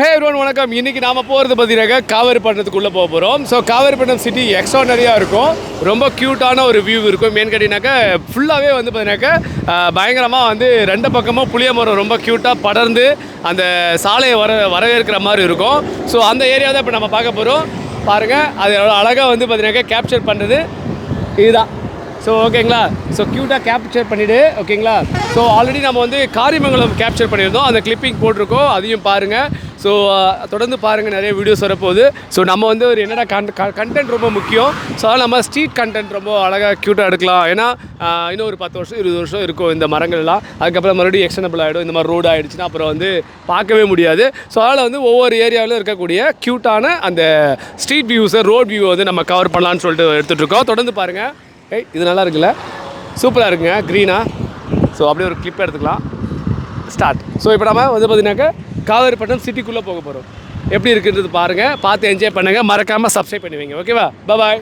ஹே everyone வணக்கம். இன்னைக்கு நாம போகிறது பார்த்தீங்கன்னா காவேரிப்பட்டினத்துக்குள்ளே போக போகிறோம் ஸோ காவேரிப்பட்டினம் சிட்டி எக்ஸ்ட்ரானரியாக இருக்கும். ரொம்ப க்யூட்டான ஒரு வியூ இருக்கும். மெயின் கேட்டிங்கனாக்கா ஃபுல்லாகவே வந்து பார்த்தீங்கன்னாக்கா பயங்கரமாக வந்து ரெண்டு பக்கமும் புளிய மரம் ரொம்ப க்யூட்டாக படர்ந்து அந்த சாலையை வர வரவேற்கிற மாதிரி இருக்கும். ஸோ அந்த ஏரியா தான் இப்போ நம்ம பார்க்க போகிறோம் பாருங்கள் அது எவ்வளோ அழகாக வந்து பார்த்தீங்கன்னாக்கா கேப்சர் பண்ணுறது இதுதான். ஸோ ஓகேங்களா ஸோ க்யூட்டாக கேப்சர் பண்ணிவிடு ஓகேங்களா ஸோ ஆல்ரெடி நம்ம வந்து காரியமங்கலம் கேப்சர் பண்ணியிருந்தோம். அந்த கிளிப்பிங் போட்டிருக்கோம். அதையும் பாருங்கள் ஸோ uh, தொடர்ந்து பாருங்கள் நிறைய வீடியோஸ் வரப்போகுது. ஸோ நம்ம வந்து ஒரு என்னடா கன் கண்டென்ட் ரொம்ப முக்கியம். ஸோ அதனால் நம்ம ஸ்ட்ரீட் கண்டென்ட் ரொம்ப அழகாக க்யூட்டாக எடுக்கலாம். ஏன்னா இன்னும் ஒரு பத்து வருஷம் இருபது வருஷம் இருக்கும் இந்த மரங்கள் எல்லாம் அதுக்கப்புறம் மறுபடியும் எக்ஸ்டனபிள் ஆகிடும் இந்த மாதிரி ரோடு ஆகிடுச்சுன்னா அப்புறம் வந்து பார்க்கவே முடியாது. ஸோ அதனால் வந்து ஒவ்வொரு ஏரியாவிலும் இருக்கக்கூடிய க்யூட்டான அந்த ஸ்ட்ரீட் வியூஸை ரோட் வியூவை வந்து நம்ம கவர் பண்ணலான்னு சொல்லிட்டு எடுத்துகிட்டு இருக்கோம். தொடர்ந்து பாருங்கள் ஏய் இது நல்லா இருக்குல்ல? சூப்பராக இருக்குங்க. க்ரீனாக ஸோ அப்படியே ஒரு கிளிப் எடுத்துக்கலாம். ஸ்டார்ட் ஸோ இப்போ நம்ம வந்து பார்த்தீங்கன்னாக்க காவேரிப்பட்டினம் சிட்டிக்குள்ளே போக போகிறோம். எப்படி இருக்குன்றது பாருங்கள் பார்த்து என்ஜாய் பண்ணுங்கள் மறக்காமல் சப்ஸ்கிரைப் பண்ணுவீங்க ஓகேவா பாய்